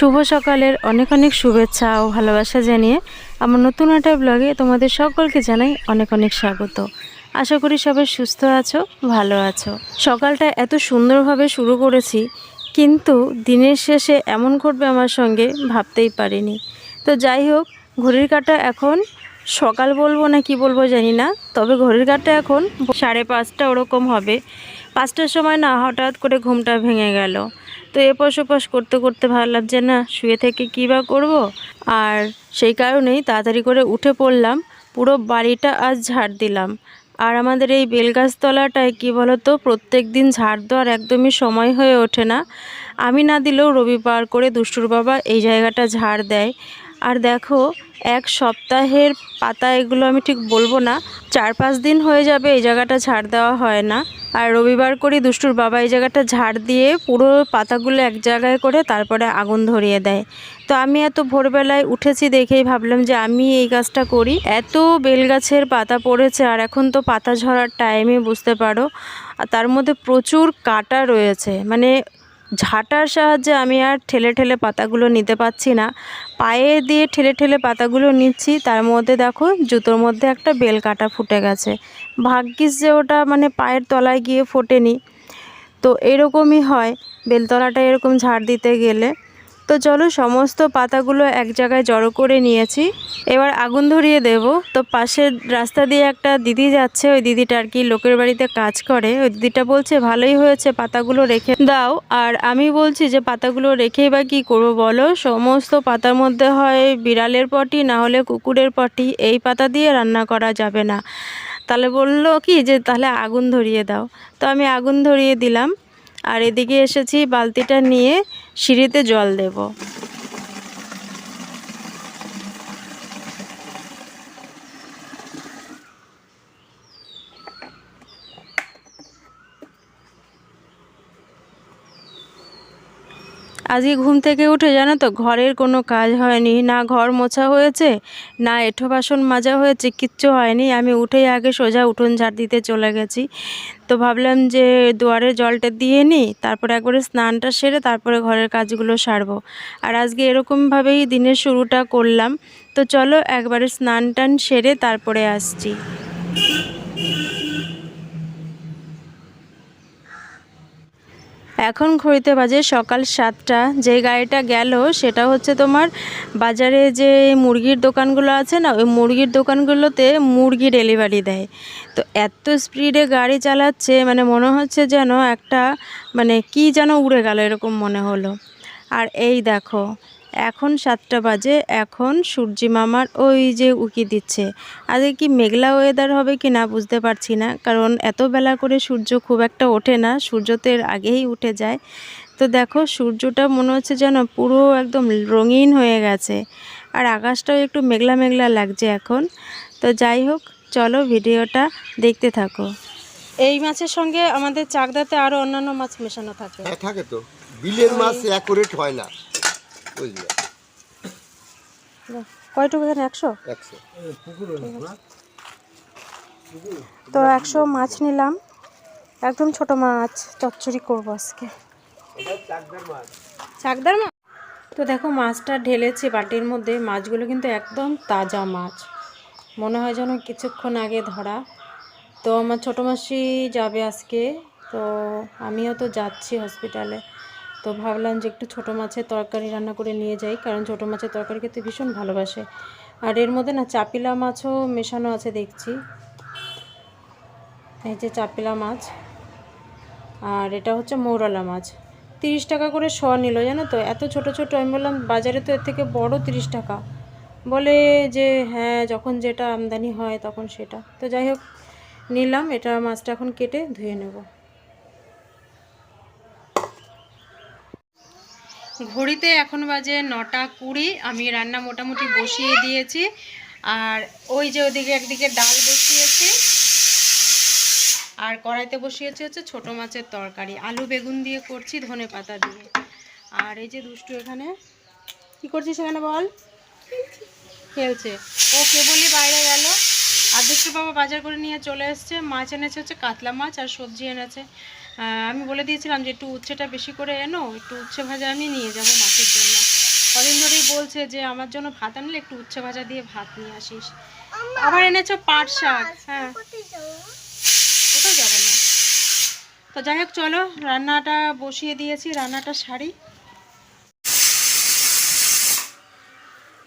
শুভ সকালের অনেক অনেক শুভেচ্ছা ও ভালোবাসা জানিয়ে আমার নতুন একটা ব্লগে তোমাদের সকলকে জানাই অনেক অনেক স্বাগত। আশা করি সবাই সুস্থ আছো, ভালো আছো। সকালটা এত সুন্দরভাবে শুরু করেছি, কিন্তু দিনের শেষে এমন ঘটবে আমার সঙ্গে ভাবতেই পারিনি। তো যাই হোক, ঘড়ির কাঁটা এখন সকাল বলব না কি বলব জানি না, তবে ঘড়ির কাঁটা এখন সাড়ে পাঁচটা ওরকম হবে। পাঁচটার সময় না হঠাৎ করে ঘুমটা ভেঙে গেল। তো এপাশ ওপাশ করতে করতে ভাবলাম যে, না, শুয়ে থেকে কী বা করব? আর সেই কারণেই তাড়াতাড়ি করে উঠে পড়লাম, পুরো বাড়িটা আজ ঝাড় দিলাম। আর আমাদের এই বেলগাছতলাটায় কী বলতো, প্রত্যেক দিন ঝাড় দেওয়ার একদমই সময় হয়ে ওঠে না। আমি না দিলেও রবিবার করে দুষ্টুর বাবা এই জায়গাটা ঝাড় দেয়। আর দেখো এক সপ্তাহের পাতা, এগুলো আমি ঠিক বলব না। চার পাঁচ দিন হয়ে যাবে এই জায়গাটা ঝাড় দেওয়া হয় না। আর রবিবার করে দুষ্টুর বাবা এই জায়গাটা ঝাড় দিয়ে পুরো পাতাগুলো এক জায়গায় করে তারপরে আগুন ধরিয়ে দেয়। তো আমি এত ভোরবেলায় উঠেছি দেখেই ভাবলাম যে আমি এই কাজটা করি। এত বেলগাছের পাতা পড়েছে আর এখন তো পাতা ঝরার টাইমে বুঝতে পারো। আর তার মধ্যে প্রচুর কাটা রয়েছে। মানে ঝাঁটার সাহায্যে আমি আর ঠেলে ঠেলে পাতাগুলো নিতে পাচ্ছি না। পায়ে দিয়ে ঠেলে ঠেলে পাতাগুলো নিচ্ছি, তার মধ্যে দেখো জুতোর মধ্যে একটা বেল কাটা ফুটে গেছে। ভাগ্যিস যে ওটা মানে পায়ের তলায় গিয়ে ফোটেনি। তো এরকমই হয়, বেলতলাটা এরকম ঝাড় দিতে গেলে। তো চলো সমস্ত পাতাগুলো এক জায়গায় জড়ো করে নিয়েছি। এবার আগুন ধরিয়ে দেব। তো পাশের রাস্তা দিয়ে একটা দিদি যাচ্ছে। ওই দিদিটা আর কি লোকের বাড়িতে কাজ করে। ওই দিদিটা বলছে, ভালোই হয়েছে পাতাগুলো রেখে দাও। আর আমি বলছি যে, পাতাগুলো রেখেই বা কী করব বলো? সমস্ত পাতার মধ্যে হয় বিড়ালের পটি, না হলে কুকুরের পটি। এই পাতা দিয়ে রান্না করা যাবে না। তাহলে বলল কি যে, তাহলে আগুন ধরিয়ে দাও। তো আমি আগুন ধরিয়ে দিলাম। আর এদিকে এসেছি বালতিটা নিয়ে সিঁড়িতে জল দেব। আজকে ঘুম থেকে উঠে জানো তো ঘরের কোনো কাজ হয়নি, না ঘর মোছা হয়েছে, না এঁঠো বাসন মাজা হয়েছে, কিচ্ছু হয়নি। আমি উঠেই আগে সোজা উঠোন ঝাড় দিতে চলে গেছি। তো ভাবলাম যে দুয়ারে জলটা দিয়ে নিই, তারপরে একবারে স্নানটা সেরে তারপরে ঘরের কাজগুলো সারবো। আর আজকে এরকমভাবেই দিনের শুরুটা করলাম। তো চলো একবারে স্নান টান সেরে তারপরে আসছি। এখন ঘড়িতে বাজে সকাল সাতটা। যে গাড়িটা গেল, সেটা হচ্ছে তোমার বাজারে যে মুরগির দোকানগুলো আছে না, ওই মুরগির দোকানগুলোতে মুরগি ডেলিভারি দেয়। তো এত স্পিডে গাড়ি চালাচ্ছে মানে মনে হচ্ছে যেন একটা মানে কি যেন উড়ে গেল এরকম মনে হলো। আর এই দেখো এখন সাতটা বাজে এখন সূর্যি মামার ওই যে উকি দিচ্ছে। আজকে কি মেঘলা ওয়েদার হবে কি না বুঝতে পারছি না কারণ এত বেলা করে সূর্য খুব একটা ওঠে না সূর্য তো এর আগেই উঠে যায়। তো দেখো সূর্যটা মনে হচ্ছে যেন পুরো একদম রঙিন হয়ে গেছে আর আকাশটাও একটু মেঘলা মেঘলা লাগছে এখন। তো যাই হোক চলো ভিডিওটা দেখতে থাকো। এই মাছের সঙ্গে আমাদের চাকদাতে আরও অন্যান্য মাছ মেশানো থাকে। হ্যাঁ থাকে তো। বিলের মাছ অ্যাকুরেট হয় না। বুঝলে? কয়টুকু এখানে একশো? একশো। তো একশো মাছ নিলাম। একদম ছোট মাছ চচ্চড়ি করব আজকে। চাকদার মাছ? তো দেখো মাছটা ঢেলেছি বাটির মধ্যে। মাছগুলো কিন্তু একদম তাজা মাছ। মনে হয় যেন কিছুক্ষণ আগে ধরা। তো আমার ছোটো মাসি যাবে আজকে। তো আমিও তো যাচ্ছি হসপিটালে তো ভাবলাম যে একটু ছোটো মাছের তরকারি রান্না করে নিয়ে যাই, কারণ ছোটো মাছের তরকারি খেতে ভীষণ ভালোবাসে। আর এর মধ্যে না চাপিলা মাছও মেশানো আছে দেখছি। এই যে চাপিলা মাছ। আর এটা হচ্ছে মৌরালা মাছ। তিরিশ টাকা করে শ নিল, জানো তো? এত ছোট ছোট, আমি বললাম, বাজারে তো এর থেকে বড় তিরিশ টাকা। বলে যে হ্যাঁ যখন যেটা আমদানি হয় তখন সেটা। তো যাই হোক, নিলাম, এটা মাছটা এখন কেটে ধুয়ে নেব। ঘড়িতে এখন বাজে নটা কুড়ি, আমি রান্না মোটামুটি বসিয়ে দিয়েছি। আর ওই যে ওদিকে একদিকে ডাল বসিয়েছি। আর কড়াইতে বসিয়েছি হচ্ছে ছোট মাছের তরকারি, আলু বেগুন দিয়ে করছি, ধনে পাতা দিয়ে। আর এই যে দুষ্টু এখানে, কি করছিস এখানে বল? খেলছে। ও কেবলই বাইরে গেল। আর দুষ্টু বাবা বাজার করে নিয়ে চলে এসছে। মাছ এনেছে হচ্ছে কাতলা মাছ আর সবজি এনেছে। আমি বলে দিয়েছিলাম যে একটু উচ্ছেটা বেশি করে এনো একটু উচ্ছে ভাজা আমি নিয়ে যাব মাছের জন্য। কদিন ধরেই বলছে যে আমার জন্য ভাত আনলে একটু উচ্ছে ভাজা দিয়ে ভাত নিয়ে আসিস। আবার এনেছো পাট শাক হ্যাঁ। কোথাও যাবে না। তো যাই হোক চলো রান্নাটা বসিয়ে দিয়েছি রান্নাটা সারি।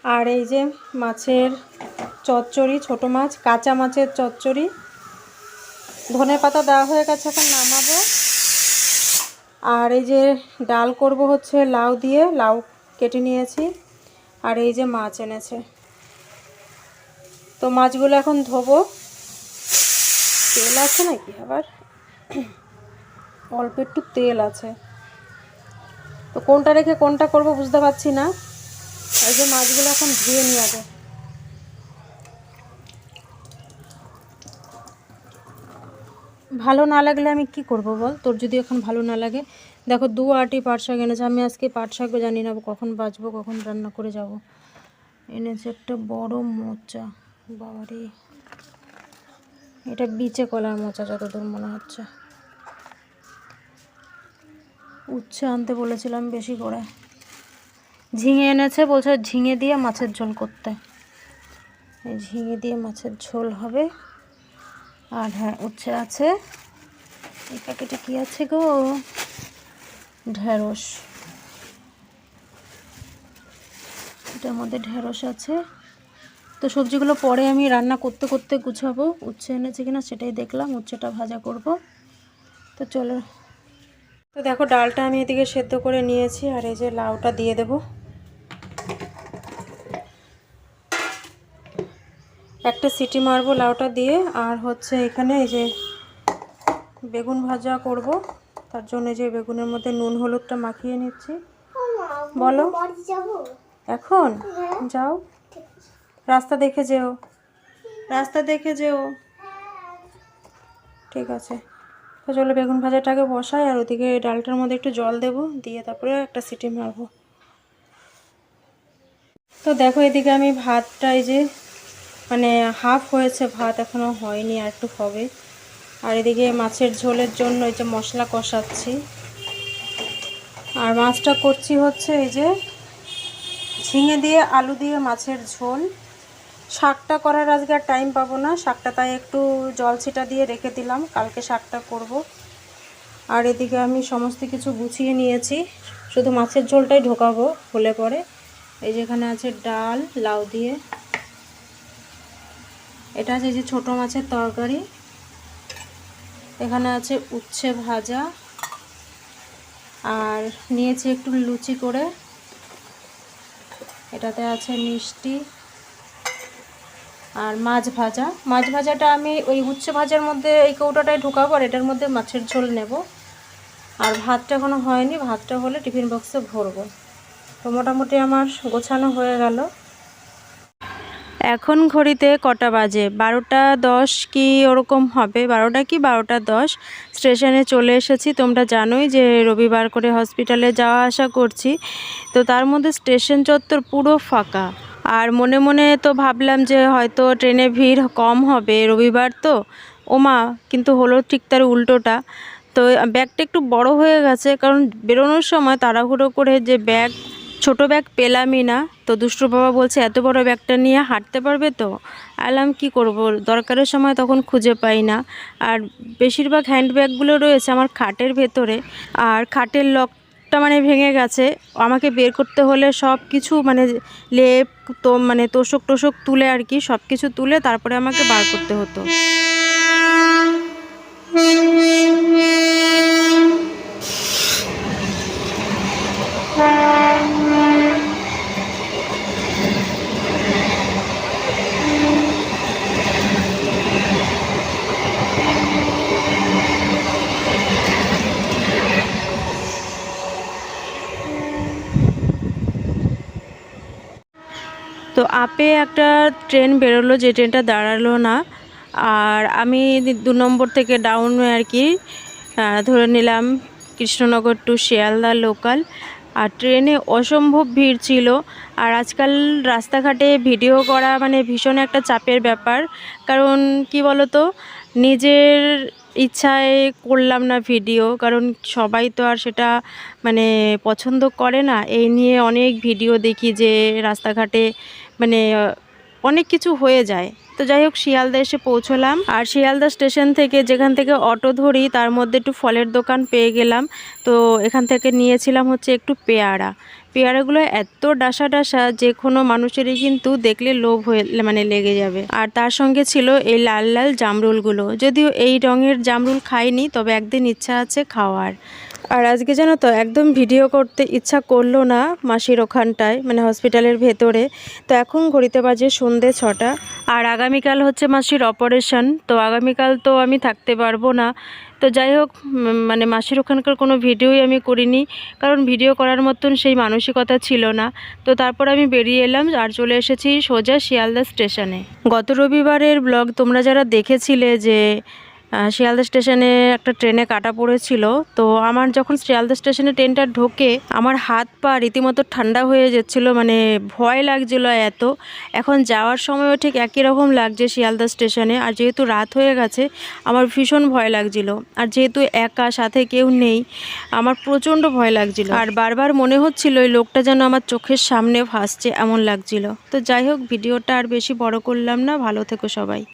আর এই যে মাছের চচ্চড়ি ছোট মাছ কাঁচা মাছের চচ্চড়ি। ধনে পাতা দেওয়া হয়ে গেছে এখন নামাবো। আর এই যে ডাল করব হচ্ছে লাউ দিয়ে, লাউ কেটে নিয়েছি। আর এই যে মাছ এনেছে। তো মাছগুলো এখন ধোবো। তেল আছে নাকি আবার? অল্প একটু তেল আছে। তো কোনটা রেখে কোনটা করব বুঝতে পারছি না। এই যে মাছগুলো এখন ধুয়ে নিয়ে আগে ভালো না লাগলে আমি কি করব বল? তোর যদি এখন ভালো না লাগে, দেখো দু আটি পাট শাক এনেছে, আমি আজকে পাট শাকও জানি না, কখন বাজবো কখন রান্না করে যাব। এনেছে একটা বড় মোচা, বাবারে। এটা বিচে কলার মোচা, যতদূর মনে হচ্ছে। উচ্ছে আনতে বলেছিলাম বেশি করে। ঝিঙে এনেছে, বলছে ঝিঙে দিয়ে মাছের ঝোল করতে। ঝিঙে দিয়ে মাছের ঝোল হবে। আর হ্যাঁ উচ্ছে আছে। এই প্যাকেটে কি আছে গো? ঢেঁড়স। এটার মধ্যে ঢেঁড়স আছে। তো সবজিগুলো পরে আমি রান্না করতে করতে গুছাবো। উচ্ছে এনেছে কিনা সেটাই দেখলাম, উচ্ছেটা ভাজা করব। তো চলো। তো দেখো, ডালটা আমি এদিকে সেদ্ধ করে নিয়েছি আর এই যে লাউটা দিয়ে দেব। একটা সিটি মারবো লাউটা দিয়ে, আর হচ্ছে এখানে এই যে বেগুন ভাজা করব। তার জন্য যে বেগুনের মধ্যে নুন, হলুদটা মাখিয়ে নিচ্ছি। বলো। এখন? যাও। রাস্তা দেখে যেও। রাস্তা দেখে যেও। ঠিক আছে। তো চলো বেগুন ভাজাটাকে বসাই, আর ওদিকে ডালটার মধ্যে একটু জল দেব, দিয়ে তারপরে একটা সিটি মারবো। তো দেখো এদিকে আমি ভাতটা এই যে মানে হাফ হয়েছে ভাত এখনও হয়নি আর একটু হবে। আর এদিকে মাছের ঝোলের জন্য এই যে মশলা কষাচ্ছি। আর মাছটা করছি হচ্ছে এই যে ঝিঙে দিয়ে আলু দিয়ে মাছের ঝোল। শাকটা করার আজকে আর টাইম পাবো না, শাকটা তাই একটু জল ছিটা দিয়ে রেখে দিলাম, কালকে শাকটা করব। আর এদিকে আমি সমস্ত কিছু গুছিয়ে নিয়েছি, শুধু মাছের ঝোলটাই ঢোকাবো হলে পরে। এই যেখানে আছে ডাল, লাউ দিয়ে। এটা আছে যে ছোটো মাছের তরকারি। এখানে আছে উচ্ছে ভাজা। আর নিয়েছি একটু লুচি করে। এটাতে আছে মিষ্টি। আর মাছ ভাজা। মাছ ভাজাটা আমি ওই উচ্ছে ভাজার মধ্যে এই কৌটাটায় ঢোকাবো আর এটার মধ্যে মাছের ঝোল নেব। আর ভাতটা এখনও হয়নি। ভাতটা হলে টিফিন বক্সে ভরবো। তো মোটামুটি আমার গোছানো হয়ে গেল। এখন ঘড়িতে কটা বাজে? বারোটা দশ কি ওরকম হবে? বারোটা কি? বারোটা দশ। স্টেশনে চলে এসেছি। তোমরা জানোই যে রবিবার করে হসপিটালে যাওয়া আসা করছি। তো তার মধ্যে স্টেশন চত্বর পুরো ফাঁকা। আর মনে মনে তো ভাবলাম যে হয়তো ট্রেনে ভিড় কম হবে রবিবার তো। ওমা, কিন্তু হলো ঠিক তার উল্টোটা। তো ব্যাগটা একটু বড় হয়ে গেছে, কারণ বেরোনোর সময় তাড়াহুড়ো করে যে ব্যাগ ছোট ব্যাগ পেলামই না। তো দুষ্টু বাবা বলছে, এত বড় ব্যাগটা নিয়ে হাঁটতে পারবে তো? আলাম, কি করব? দরকারের সময় তখন খুঁজে পাই না। আর বেশিরভাগ হ্যান্ড ব্যাগগুলো রয়েছে আমার খাটের ভেতরে। আর খাটের লকটা মানে ভেঙে গেছে। আমাকে বের করতে হলে সব কিছু মানে লেপ, তো মানে তোষক টোষক তুলে আর কি, সব কিছু তুলে তারপরে আমাকে বার করতে হতো। আপে একটা ট্রেন বেরোলো, যে ট্রেনটা দাঁড়াল না। আর আমি দু নম্বর থেকে ডাউন আর কি ধরে নিলাম কৃষ্ণনগর টু শিয়ালদা লোকাল আর ট্রেনে অসম্ভব ভিড় ছিল। আর আজকাল রাস্তাঘাটে ভিডিও করা মানে ভীষণ একটা চাপের ব্যাপার। কারণ কি বলতো, নিজের ইচ্ছায় করলাম না ভিডিও। কারণ সবাই তো আর সেটা মানে পছন্দ করে না। এই নিয়ে অনেক ভিডিও দেখি যে রাস্তাঘাটে মানে অনেক কিছু হয়ে যায়। তো যাই হোক, শিয়ালদা এসে পৌঁছলাম। আর শিয়ালদা স্টেশন থেকে, যেখান থেকে অটো ধরি, তার মধ্যে একটু ফলের দোকান পেয়ে গেলাম। তো এখান থেকে নিয়েছিলাম হচ্ছে একটু পেয়ারা। পেয়ারাগুলো এত ডাসা ডাসা, যে কোনো মানুষেরই কিন্তু দেখলে লোভ হয়ে মানে লেগে যাবে। আর তার সঙ্গে ছিল এই লাল লাল জামরুলগুলো। যদিও এই রঙের জামরুল খাইনি, তবে একদিন ইচ্ছা আছে খাওয়ার। আর আজকে জানো তো, একদম ভিডিও করতে ইচ্ছা করল না মাসির ওখানটায় মানে হসপিটালের ভেতরে। তো এখন ঘড়িতে বাজে সন্ধে ছটা। আর আগামীকাল হচ্ছে মাসির অপারেশন, তো আগামীকাল তো আমি থাকতে পারব না। তো যাই হোক মানে মাসির ওখানকার কোনো ভিডিওই আমি করিনি, কারণ ভিডিও করার মতন সেই মানসিকতা ছিল না। তো তারপর আমি বেরিয়ে এলাম আর চলে এসেছি সোজা শিয়ালদা স্টেশনে। গত রবিবারের ব্লগ তোমরা যারা দেখেছিলে যে শিয়ালদা স্টেশনে একটা ট্রেনে কাটা পড়েছিল। তো আমার যখন শিয়ালদা স্টেশনে ট্রেনটা ঢোকে, আমার হাত পা রীতিমতো ঠান্ডা হয়ে যাচ্ছিল মানে ভয় লাগছিল এত। এখন যাওয়ার সময়ও ঠিক একই রকম লাগছে শিয়ালদা স্টেশনে, আর যেহেতু রাত হয়ে গেছে, আমার ভীষণ ভয় লাগছিল। আর যেহেতু একা, সাথে কেউ নেই, আমার প্রচণ্ড ভয় লাগছিল। আর বারবার মনে হচ্ছিল ওই লোকটা যেন আমার চোখের সামনে ভাসছে, এমন লাগছিল। তো যাই হোক, ভিডিওটা আর বেশি বড় করলাম না, ভালো থেকো সবাই।